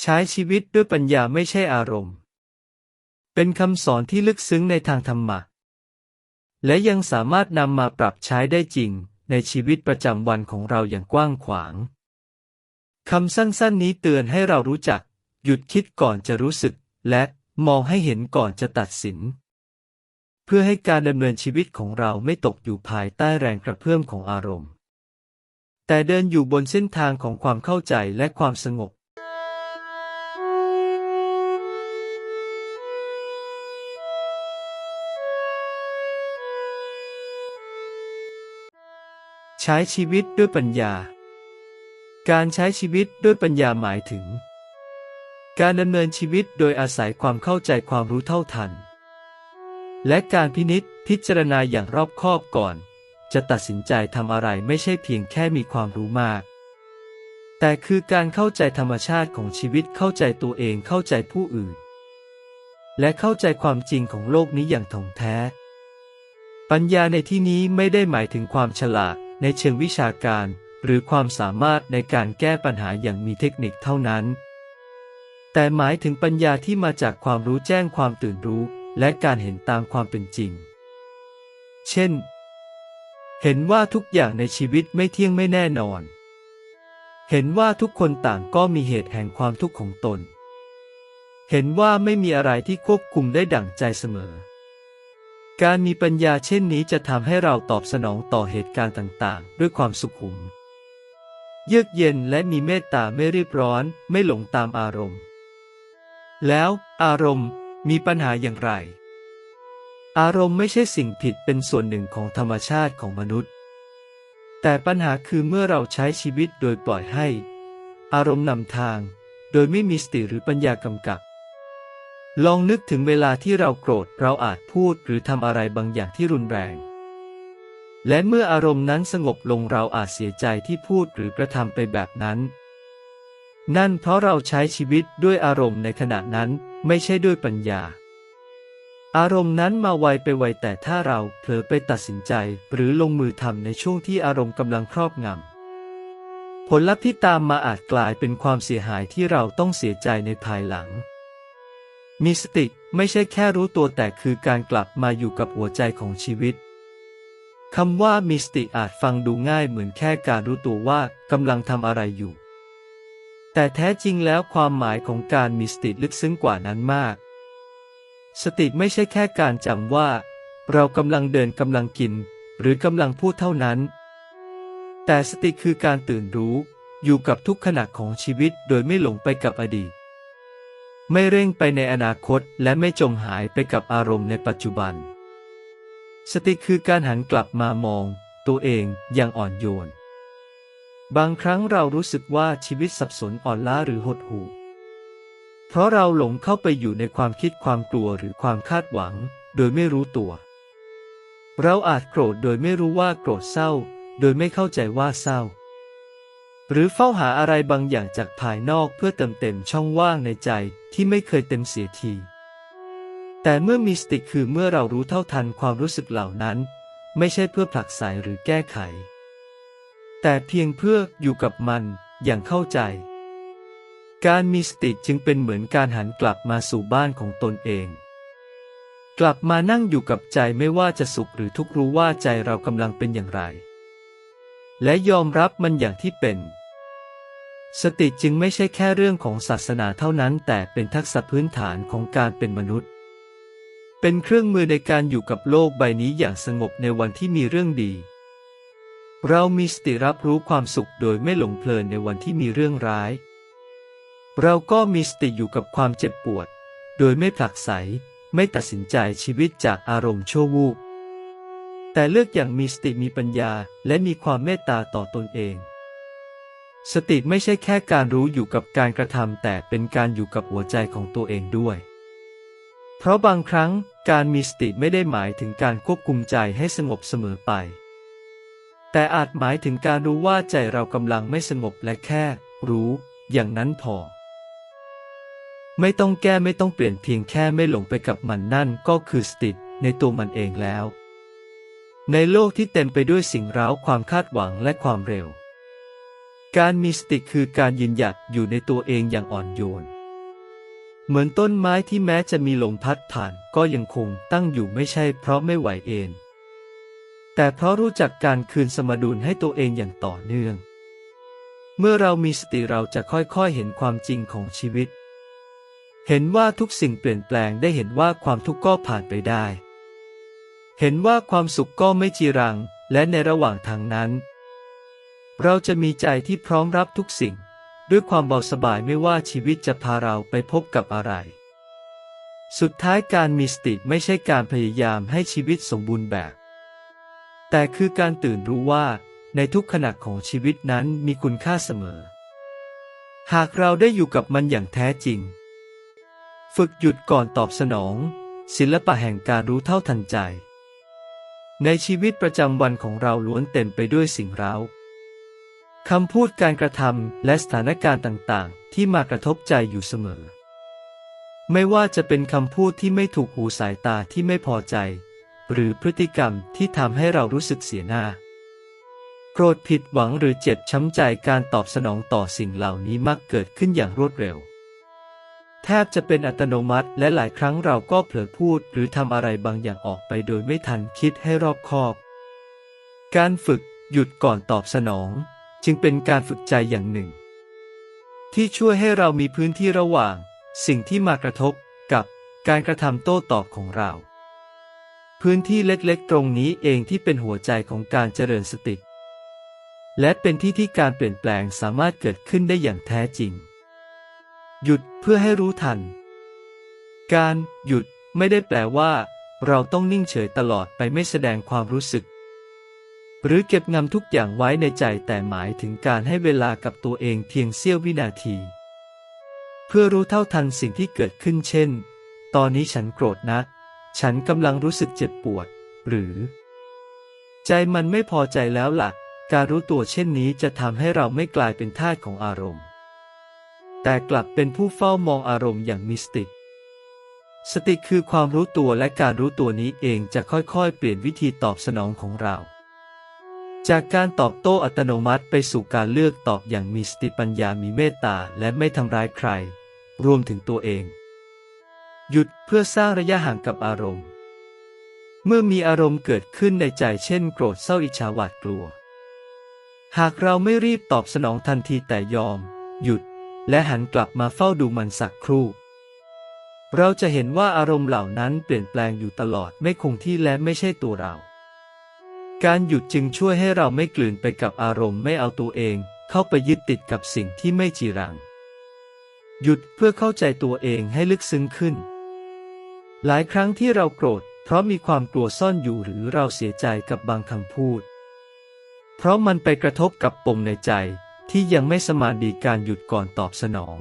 ใช้ชีวิตด้วยปัญญาไม่ใช่อารมณ์ เป็นคำสอนที่ลึกซึ้งในทางธรรมะ และยังสามารถนำมาปรับใช้ได้จริงในชีวิตประจำวันของเราอย่างกว้างขวางคำสั้นๆนี้เตือนให้เรารู้จัก หยุดคิดก่อนจะรู้สึก และมองให้เห็นก่อนจะตัดสิน เพื่อให้การดำเนินชีวิตของเราไม่ตกอยู่ภายใต้แรงกระเพื่อมของอารมณ์ แต่เดินอยู่บนเส้นทางของความเข้าใจและความสงบ ใช้ชีวิตด้วยปัญญา การใช้ชีวิตด้วยปัญญาหมายถึง การดำเนินชีวิตโดยอาศัยความเข้าใจความรู้เท่าทัน และการพินิษพิจารณาอย่างรอบคอบก่อน จะตัดสินใจทำอะไรไม่ใช่เพียงแค่มีความรู้มาก แต่คือการเข้าใจธรรมชาติของชีวิตเข้าใจตัวเองเข้าใจผู้อื่น และเข้าใจความจริงของโลกนี้อย่างถ่องแท้ ปัญญาในที่นี้ไม่ได้หมายถึงความฉลาด ในเชิงวิชาการ หรือความสามารถในการแก้ปัญหาอย่างมีเทคนิคเท่านั้น แต่หมายถึงปัญญาที่มาจากความรู้แจ้งความตื่นรู้ และการเห็นตามความเป็นจริง เช่น เห็นว่าทุกอย่างในชีวิตไม่เที่ยงไม่แน่นอน เห็นว่าทุกคนต่างก็มีเหตุแห่งความทุกข์ของตน เห็นว่าไม่มีอะไรที่ควบคุมได้ดั่งใจเสมอ การมีปัญญาเช่นนี้จะทำให้เราตอบสนองต่อเหตุการณ์ต่างๆ ด้วยความสุขุม เยือกเย็นและมีเมตตาไม่รีบร้อน ไม่หลงตามอารมณ์ แล้วอารมณ์มีปัญหาอย่างไร อารมณ์ไม่ใช่สิ่งผิดเป็นส่วนหนึ่งของธรรมชาติของมนุษย์ แต่ปัญหาคือเมื่อเราใช้ชีวิตโดยปล่อยให้ อารมณ์นำทาง โดยไม่มีสติหรือปัญญากำกับ ลองนึกถึงเวลาที่เราโกรธเราอาจพูดหรือทำอะไรบางอย่างที่รุนแรง และเมื่ออารมณ์นั้นสงบลงเราอาจเสียใจที่พูดหรือกระทำไปแบบนั้น นั่นเพราะเราใช้ชีวิตด้วยอารมณ์ในขณะนั้นไม่ใช่ด้วยปัญญา อารมณ์นั้นมาไวไปไวแต่ถ้าเราเผลอไปตัดสินใจหรือลงมือทำในช่วงที่อารมณ์กำลังครอบงำผลลัพธ์ที่ตามมาอาจกลายเป็นความเสียหายที่เราต้องเสียใจในภายหลัง มีสติไม่ใช่แค่รู้ตัวแต่คือการกลับมาอยู่กับหัวใจของชีวิตคำว่ามีสติอาจฟังดูง่ายเหมือนแค่การรู้ตัวว่ากำลังทำอะไรอยู่ แต่แท้จริงแล้วความหมายของการมีสติลึกซึ้งกว่านั้นมาก สติไม่ใช่แค่การจำว่า เรากำลังเดินกำลังกิน หรือกำลังพูดเท่านั้น แต่สติคือการตื่นรู้ อยู่กับทุกขณะของชีวิตโดยไม่หลงไปกับอดีต ไม่เร่งไปในอนาคตและไม่จมหายไปกับอารมณ์ในปัจจุบัน สติคือการหันกลับมามอง ตัวเองอย่างอ่อนโยน บางครั้งเรารู้สึกว่าชีวิตสับสนอ่อนล้าหรือหดหู่ เพราะเราหลงเข้าไปอยู่ในความคิดความกลัวหรือความคาดหวัง โดยไม่รู้ตัว เราอาจโกรธโดยไม่รู้ว่าโกรธเศร้า โดยไม่เข้าใจว่าเศร้า หรือเฝ้าหาอะไรบางอย่างจากภายนอกเพื่อเติมเต็มช่องว่างในใจที่ไม่เคยเต็มเสียที แต่เมื่อมีสติคือเมื่อเรารู้เท่าทันความรู้สึกเหล่านั้น ไม่ใช่เพื่อผลักไสหรือแก้ไข แต่เพียงเพื่ออยู่กับมันอย่างเข้าใจ การมีสติจึงเป็นเหมือนการหันกลับมาสู่บ้านของตนเอง กลับมานั่งอยู่กับใจไม่ว่าจะสุขหรือทุกข์รู้ว่าใจเรากำลังเป็นอย่างไร และยอมรับมันอย่างที่เป็น สติจึงไม่ใช่แค่เรื่องของศาสนาเท่านั้น แต่เป็นทักษะพื้นฐานของการเป็นมนุษย์ เป็นเครื่องมือในการอยู่กับโลกใบนี้อย่างสงบในวันที่มีเรื่องดี เรามีสติรับรู้ความสุขโดยไม่หลงเพลินในวันที่มีเรื่องร้าย เราก็มีสติอยู่กับความเจ็บปวด โดยไม่ผลักไส ไม่ตัดสินใจชีวิตจากอารมณ์ชั่ววูบแต่เลือกอย่างมีสติมีปัญญาและมีความเมตตาต่อตนเอง สติไม่ใช่แค่การรู้อยู่กับการกระทำแต่เป็นการอยู่กับหัวใจของตัวเองด้วย เพราะบางครั้งการมีสติไม่ได้หมายถึงการควบคุมใจให้สงบเสมอไป แต่อาจหมายถึงการรู้ว่าใจเรากำลังไม่สงบและแค่ รู้ อย่างนั้นพอ ไม่ต้องแก้ไม่ต้องเปลี่ยนเพียงแค่ไม่หลงไปกับมันนั่นก็คือสติในตัวมันเองแล้ว ในโลกที่เต็มไปด้วยสิ่งร้าวความคาดหวังและความเร็ว การมีสติคือการยืนหยัดอยู่ในตัวเองอย่างอ่อนโยน เหมือนต้นไม้ที่แม้จะมีลมพัดผ่านก็ยังคงตั้งอยู่ไม่ใช่เพราะไม่ไหวเองแต่เพราะรู้จักการคืนสมดุลให้ตัวเองอย่างต่อเนื่อง เมื่อเรามีสติเราจะค่อยๆเห็นความจริงของชีวิต เห็นว่าทุกสิ่งเปลี่ยนแปลงได้เห็นว่าความทุกข์ก็ผ่านไปได้ เห็นว่าความสุขก็ไม่จีรัง และในระหว่างทางนั้น เราจะมีใจที่พร้อมรับทุกสิ่ง ด้วยความเบาสบายไม่ว่าชีวิตจะพาเราไปพบกับอะไร สุดท้ายการมีสติไม่ใช่การพยายามให้ชีวิตสมบูรณ์แบบ แต่คือการตื่นรู้ว่า ในทุกขณะของชีวิตนั้นมีคุณค่าเสมอ หากเราได้อยู่กับมันอย่างแท้จริง ฝึกหยุดก่อนตอบสนอง ศิลปะแห่งการรู้เท่าทันใจ ในชีวิตประจำวันของเราล้วนเต็มไปด้วยสิ่งเร้า คำพูดการกระทำและสถานการณ์ต่างๆ ที่มากระทบใจอยู่เสมอ ไม่ว่าจะเป็นคำพูดที่ไม่ถูกหูสายตาที่ไม่พอใจ หรือพฤติกรรมที่ทำให้เรารู้สึกเสียหน้า โกรธผิดหวังหรือเจ็บช้ำใจการตอบสนองต่อสิ่งเหล่านี้มักเกิดขึ้นอย่างรวดเร็ว แทบจะเป็นอัตโนมัติและหลายครั้งเราก็เผลอพูดหรือทำอะไรบางอย่างออกไปโดยไม่ทันคิดให้รอบคอบ การฝึกหยุดก่อนตอบสนอง จึงเป็นการฝึกใจอย่างหนึ่ง ที่ช่วยให้เรามีพื้นที่ระหว่าง สิ่งที่มากระทบกับการกระทำโต้ตอบของเรา พื้นที่เล็กๆ ตรงนี้เองที่เป็นหัวใจของการเจริญสติ และเป็นที่ที่การเปลี่ยนแปลงสามารถเกิดขึ้นได้อย่างแท้จริง หยุดเพื่อให้รู้ทัน การหยุดไม่ได้แปลว่า เราต้องนิ่งเฉยตลอดไปไม่แสดงความรู้สึก หรือเก็บงำทุกอย่างไว้ในใจแต่หมายถึงการให้เวลากับตัวเองเพียงเสี้ยววินาที เพื่อรู้เท่าทันสิ่งที่เกิดขึ้นเช่น ตอนนี้ฉันโกรธนะ ฉันกำลังรู้สึกเจ็บปวด หรือ ใจมันไม่พอใจแล้วละ่ะ การรู้ตัวเช่นนี้จะทำให้เราไม่กลายเป็นทาสของอารมณ์ แต่กลับเป็นผู้เฝ้ามองอารมณ์อย่างมีสติสติคือความรู้ตัวและการรู้ตัวนี้เองจะค่อยๆ เปลี่ยนวิธีตอบสนองของเรา จากการตอบโต้อัตโนมัติไปสู่การเลือกตอบอย่างมีสติปัญญามีเมตตาและไม่ทำร้ายใคร รวมถึงตัวเอง หยุดเพื่อสร้างระยะห่างกับอารมณ์ เมื่อมีอารมณ์เกิดขึ้นในใจเช่น โกรธเศร้าอิจฉาหวาดกลัว หากเราไม่รีบตอบสนองทันทีแต่ยอม หยุด และหันกลับมาเฝ้าดูมันสักครู่ เราจะเห็นว่าอารมณ์เหล่านั้นเปลี่ยนแปลงอยู่ตลอดไม่คงที่และไม่ใช่ตัวเรา การหยุดจึงช่วยให้เราไม่กลืนไปกับอารมณ์ไม่เอาตัวเอง เข้าไปยึดติดกับสิ่งที่ไม่จีรัง หยุดเพื่อเข้าใจตัวเองให้ลึกซึ้งขึ้น หลายครั้งที่เราโกรธ เพราะมีความกลัวซ่อนอยู่หรือเราเสียใจกับบางคำพูด เพราะมันไปกระทบกับปมในใจที่ยังไม่สมาดีการหยุดก่อนตอบสนอง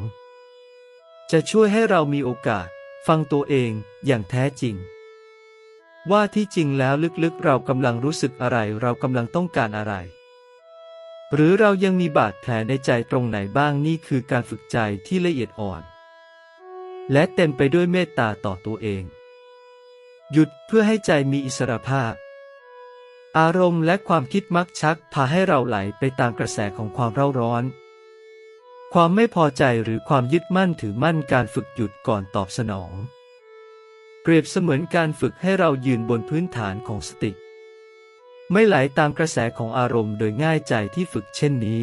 จะช่วยให้เรามีโอกาส ฟังตัวเองอย่างแท้จริง ว่าที่จริงแล้วลึกๆ เรากำลังรู้สึกอะไร เรากำลังต้องการอะไร หรือเรายังมีบาดแผลในใจตรงไหนบ้างนี่คือการฝึกใจที่ละเอียดอ่อน และเต็มไปด้วยเมตตาต่อตัวเอง หยุดเพื่อให้ใจมีอิสรภาพ อารมณ์และความคิดมักชักพาให้เราไหลไปตามกระแสของความเร่าร้อน ความไม่พอใจหรือความยึดมั่นถือมั่นการฝึกหยุดก่อนตอบสนอง รียบเสมือนการฝึกให้เรายืนบนพื้นฐานของสติ ไม่ไหลาตามกระแสของอารมณ์โดยง่ายใจที่ฝึกเช่นนี้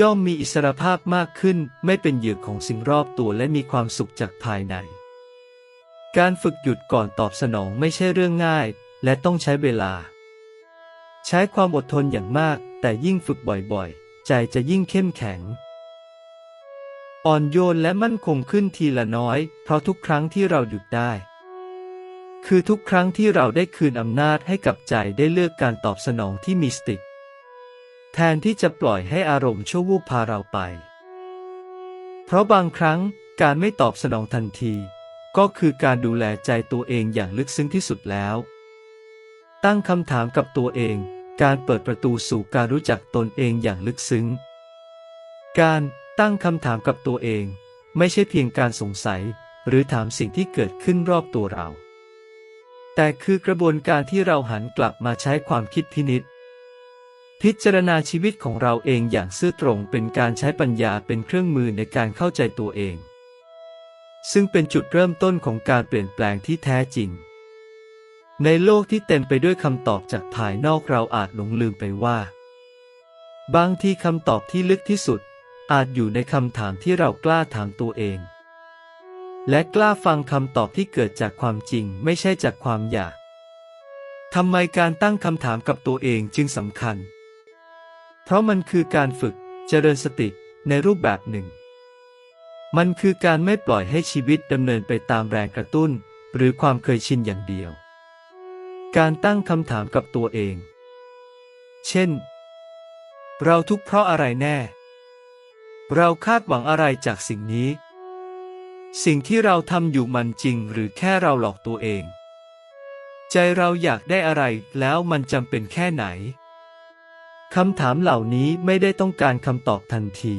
ย่อมมีอิสรภาพมากขึ้นไม่เป็นเหยื่อของสิ่งรอบตัวและมีความสุขจากภายใน การฝึกหยุดก่อนตอบสนองไม่ใช่เรื่องง่ายและต้องใช้เวลา ใช้ความอดทนอย่างมาก แต่ยิ่งฝึกบ่อยๆ ใจจะยิ่งเข้มแข็ง อ่อนโยนและมั่นคงขึ้นทีละน้อย เพราะทุกครั้งที่เราหยุดได้ คือทุกครั้งที่เราได้คืนอำนาจให้กับใจได้เลือกการตอบสนองที่มีสติแทนที่จะปล่อยให้อารมณ์ชั่ววูบพาเราไป เพราะบางครั้งการไม่ตอบสนองทันที ก็คือการดูแลใจตัวเองอย่างลึกซึ้งที่สุดแล้ว ตั้งคำถามกับตัวเอง การเปิดประตูสู่การรู้จักตนเองอย่างลึกซึ้ง การ ตั้งคำถามกับตัวเอง ไม่ใช่เพียงการสงสัย หรือถามสิ่งที่เกิดขึ้นรอบตัวเรา แต่คือกระบวนการที่เราหันกลับมาใช้ความคิดพินิษพิจารณาชีวิตของเราเองอย่างซื่อตรงเป็นการใช้ปัญญาเป็นเครื่องมือในการเข้าใจตัวเอง ซึ่งเป็นจุดเริ่มต้นของการเปลี่ยนแปลงที่แท้จริง ในโลกที่เต็มไปด้วยคำตอบจากภายนอกเราอาจหลงลืมไปว่า บางทีคำตอบที่ลึกที่สุด อาจอยู่ในคำถามที่เรากล้าถามตัวเอง และกล้าฟังคำตอบที่เกิดจากความจริงไม่ใช่จากความอยากทำไมการตั้งคำถามกับตัวเองจึงสำคัญ เพราะมันคือการฝึกเจริญสติในรูปแบบหนึ่ง มันคือการไม่ปล่อยให้ชีวิตดำเนินไปตามแรงกระตุ้น หรือความเคยชินอย่างเดียว การตั้งคำถามกับตัวเอง เช่น เราทุกข์เพราะอะไรแน่ เราคาดหวังอะไรจากสิ่งนี้ สิ่งที่เราทำอยู่มันจริงหรือแค่เราหลอกตัวเอง ใจเราอยากได้อะไรแล้วมันจำเป็นแค่ไหนคำถามเหล่านี้ไม่ได้ต้องการคำตอบทันที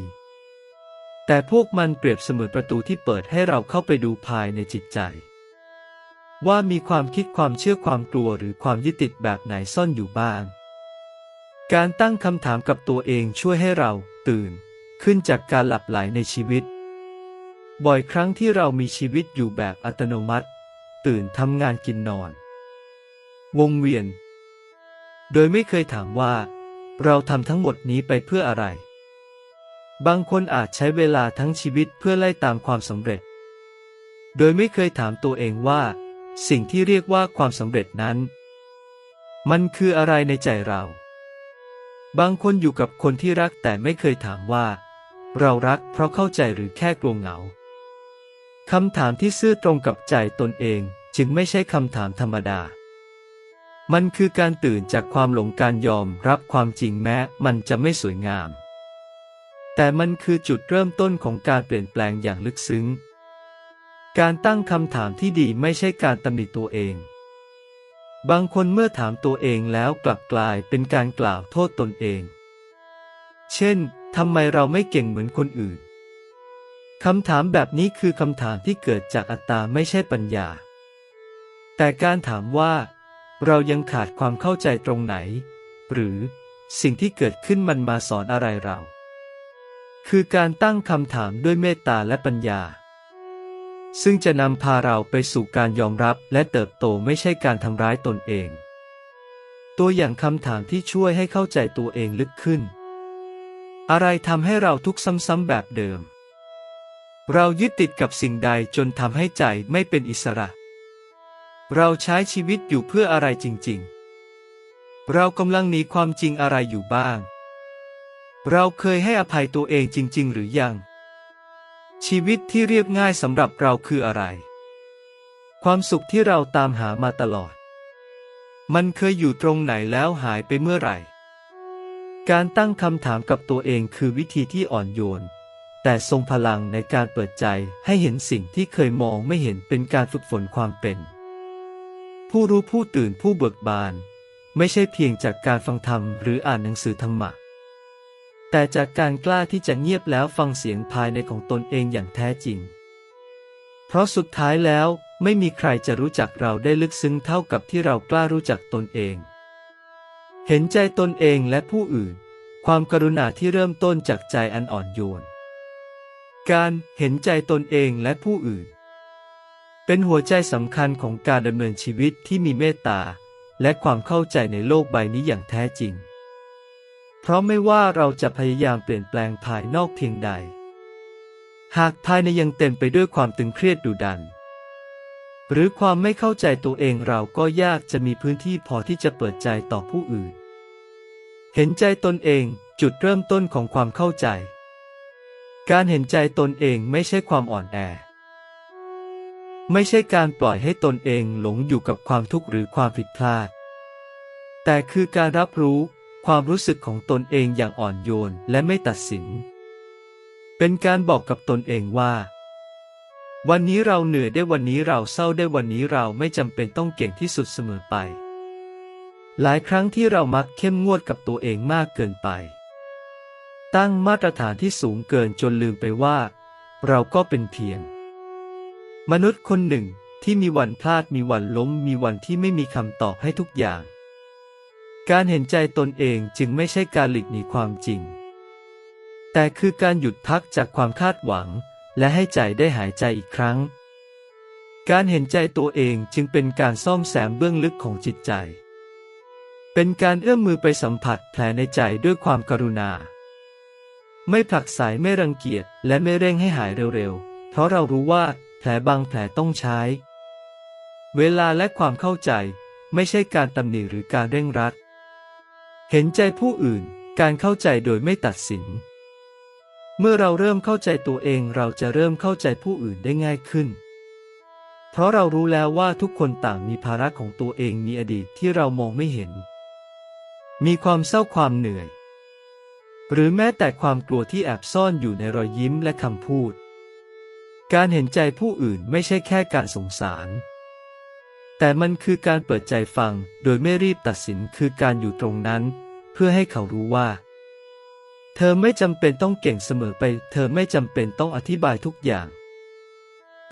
แต่พวกมันเปรียบเสมือนประตูที่เปิดให้เราเข้าไปดูภายในจิตใจ ว่ามีความคิดความเชื่อความกลัวหรือความยึดติดแบบไหนซ่อนอยู่บ้าง การตั้งคำถามกับตัวเองช่วยให้เราตื่น ขึ้นจากการหลับไหลในชีวิต บ่อยครั้งที่เรามีชีวิตอยู่แบบอัตโนมัติ ตื่นทำงานกินนอน วงเวียน โดยไม่เคยถามว่า เราทำทั้งหมดนี้ไปเพื่ออะไร บางคนอาจใช้เวลาทั้งชีวิตเพื่อไล่ตามความสำเร็จ โดยไม่เคยถามตัวเองว่า สิ่งที่เรียกว่าความสำเร็จนั้น มันคืออะไรในใจเราบางคนอยู่กับคนที่รักแต่ไม่เคยถามว่า เรารักเพราะเข้าใจหรือแค่กลัวเหงา คำถามที่ซื่อตรงกับใจตนเองจึงไม่ใช่คำถามธรรมดา มันคือการตื่นจากความหลงการยอมรับความจริงแม้มันจะไม่สวยงาม แต่มันคือจุดเริ่มต้นของการเปลี่ยนแปลงอย่างลึกซึ้ง การตั้งคำถามที่ดีไม่ใช่การตำหนิตัวเอง บางคนเมื่อถามตัวเองแล้วกลับกลายเป็นการกล่าวโทษตนเอง เช่น ทำไมเราไม่เก่งเหมือนคนอื่น คำถามแบบนี้คือคำถามที่เกิดจากอัตตาไม่ใช่ปัญญา แต่การถามว่า เรายังขาดความเข้าใจตรงไหน หรือสิ่งที่เกิดขึ้นมันมาสอนอะไรเรา คือการตั้งคำถามด้วยเมตตาและปัญญา ซึ่งจะนำพาเราไปสู่การยอมรับและเติบโตไม่ใช่การทำร้ายตนเอง ตัวอย่างคำถามที่ช่วยให้เข้าใจตัวเองลึกขึ้น อะไรทำให้เราทุกข์ซ้ำๆแบบเดิม เรายึดติดกับสิ่งใดจนทำให้ใจไม่เป็นอิสระ เราใช้ชีวิตอยู่เพื่ออะไรจริงๆ เรากำลังหนีความจริงอะไรอยู่บ้าง เราเคยให้อภัยตัวเองจริง ๆ หรือยัง ชีวิตที่เรียบง่ายสำหรับเราคืออะไร ความสุขที่เราตามหามาตลอด มันเคยอยู่ตรงไหนแล้วหายไปเมื่อไหร่ การตั้งคำถามกับตัวเองคือวิธีที่อ่อนโยน แต่ทรงพลังในการเปิดใจให้เห็นสิ่งที่เคยมองไม่เห็นเป็นการฝึกฝนความเป็น ผู้รู้ผู้ตื่นผู้เบิกบาน ไม่ใช่เพียงจากการฟังธรรมหรืออ่านหนังสือธรรมะ แต่จากการกล้าที่จะเงียบแล้วฟังเสียงภายในของตนเองอย่างแท้จริง เพราะสุดท้ายแล้วไม่มีใครจะรู้จักเราได้ลึกซึ้งเท่ากับที่เรากล้ารู้จักตนเอง เห็นใจตนเองและผู้อื่น ความกรุณาที่เริ่มต้นจากใจอันอ่อนโยน การเห็นใจตนเองและผู้อื่น เป็นหัวใจสำคัญของการดำเนินชีวิตที่มีเมตตา และความเข้าใจในโลกใบนี้อย่างแท้จริง เพราะไม่ว่าเราจะพยายามเปลี่ยนแปลงภายนอกเพียงใด หากภายในยังเต็มไปด้วยความตึงเครียดดุดัน หรือความไม่เข้าใจตัวเองเราก็ยากจะมีพื้นที่พอที่จะเปิดใจต่อผู้อื่น เห็นใจตนเองจุดเริ่มต้นของความเข้าใจ การเห็นใจตนเองไม่ใช่ความอ่อนแอ ไม่ใช่การปล่อยให้ตนเองหลงอยู่กับความทุกข์หรือความผิดพลาด แต่คือการรับรู้ความรู้สึกของตนเองอย่างอ่อนโยนและไม่ตัดสิน เป็นการบอกกับตนเองว่า วันนี้เราเหนื่อยได้วันนี้เราเศร้าได้วันนี้เราไม่จำเป็นต้องเก่งที่สุดเสมอไป หลายครั้งที่เรามักเข้มงวดกับตัวเองมากเกินไป ตั้งมาตรฐานที่สูงเกินจนลืมไปว่า เราก็เป็นเพียง มนุษย์คนหนึ่งที่มีวันพลาดมีวันล้ม มีวันที่ไม่มีคำตอบให้ทุกอย่าง การเห็นใจตนเองจึงไม่ใช่การหลีกหนีความจริง แต่คือการหยุดพักจากความคาดหวัง และให้ใจได้หายใจอีกครั้ง การเห็นใจตัวเองจึงเป็นการซ่อมแซมเบื้องลึกของจิตใจ เป็นการเอื้อมมือไปสัมผัสแผลในใจด้วยความกรุณา ไม่ผลักไสไม่รังเกียจและไม่เร่งให้หายเร็วๆ เพราะเรารู้ว่าแผลบางแผลต้องใช้ เวลาและความเข้าใจไม่ใช่การตำหนิหรือการเร่งรัด เห็นใจผู้อื่น การเข้าใจโดยไม่ตัดสิน เมื่อเราเริ่มเข้าใจตัวเองเราจะเริ่มเข้าใจผู้อื่นได้ง่ายขึ้น เพราะเรารู้แล้วว่าทุกคนต่างมีภาระของตัวเองมีอดีตที่เรามองไม่เห็น มีความเศร้าความเหนื่อย หรือแม้แต่ความกลัวที่แอบซ่อนอยู่ในรอยยิ้มและคำพูด การเห็นใจผู้อื่นไม่ใช่แค่การสงสาร แต่มันคือการเปิดใจฟังโดยไม่รีบตัดสินคือการอยู่ตรงนั้น เพื่อให้เขารู้ว่า เธอไม่จำเป็นต้องเก่งเสมอไป เธอไม่จำเป็นต้องอธิบายทุกอย่าง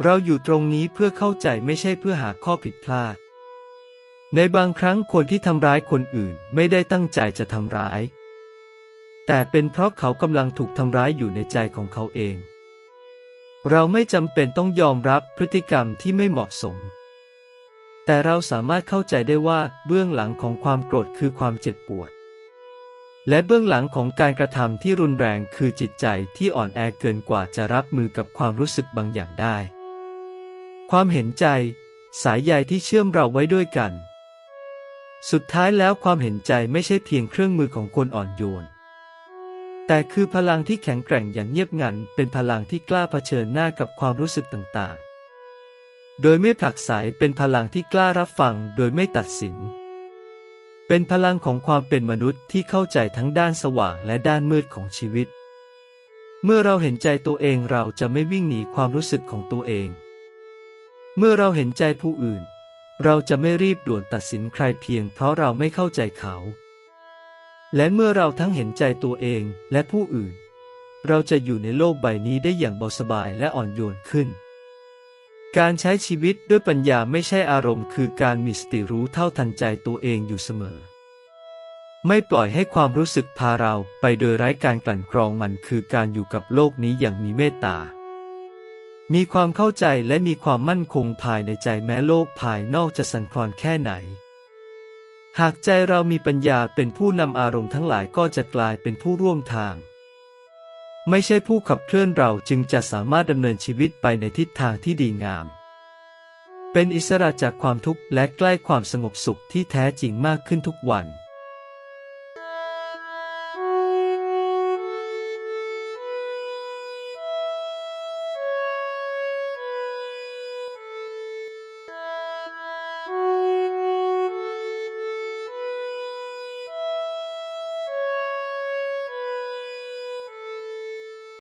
เราอยู่ตรงนี้เพื่อเข้าใจไม่ใช่เพื่อหาข้อผิดพลาด ในบางครั้งคนที่ทำร้ายคนอื่นไม่ได้ตั้งใจจะทำร้าย แต่เป็นเพราะเขากำลังถูกทำร้ายอยู่ในใจของเขาเอง เราไม่จำเป็นต้องยอมรับพฤติกรรมที่ไม่เหมาะสม แต่เราสามารถเข้าใจได้ว่าเบื้องหลังของความโกรธคือความเจ็บปวด และเบื้องหลังของการกระทำที่รุนแรงคือจิตใจที่อ่อนแอเกินกว่าจะรับมือกับความรู้สึกบางอย่างได้ ความเห็นใจ สายใยที่เชื่อมเราไว้ด้วยกัน สุดท้ายแล้วความเห็นใจไม่ใช่เพียงเครื่องมือของคนอ่อนโยน แต่คือพลังที่แข็งแกร่งอย่างเงียบงัน เป็นพลังที่กล้าเผชิญหน้ากับความรู้สึกต่างๆ โดยไม่ผลักไสเป็นพลังที่กล้ารับฟังโดยไม่ตัดสิน เป็นพลังของความเป็นมนุษย์ที่เข้าใจทั้งด้านสว่างและด้านมืดของชีวิต เมื่อเราเห็นใจตัวเองเราจะไม่วิ่งหนีความรู้สึกของตัวเอง เมื่อเราเห็นใจผู้อื่น เราจะไม่รีบด่วนตัดสินใครเพียงเพราะเราไม่เข้าใจเขา และเมื่อเราทั้งเห็นใจตัวเองและผู้อื่น เราจะอยู่ในโลกใบนี้ได้อย่างเบาสบายและอ่อนโยนขึ้น การใช้ชีวิตด้วยปัญญาไม่ใช่อารมณ์ คือการมีสติรู้เท่าทันใจตัวเองอยู่เสมอ ไม่ปล่อยให้ความรู้สึกพาเราไปโดยไร้การกลั่นกรองมันคือการอยู่กับโลกนี้อย่างมีเมตตา มีความเข้าใจและมีความมั่นคงภายในใจแม้โลกภายนอกจะสั่นคลอนแค่ไหน หากใจเรามีปัญญาเป็นผู้นำอารมณ์ทั้งหลายก็จะกลายเป็นผู้ร่วมทาง ไม่ใช่ผู้ขับเคลื่อนเราจึงจะสามารถดำเนินชีวิตไปในทิศทางที่ดีงาม เป็นอิสระจากความทุกข์และใกล้ความสงบสุขที่แท้จริงมากขึ้นทุกวัน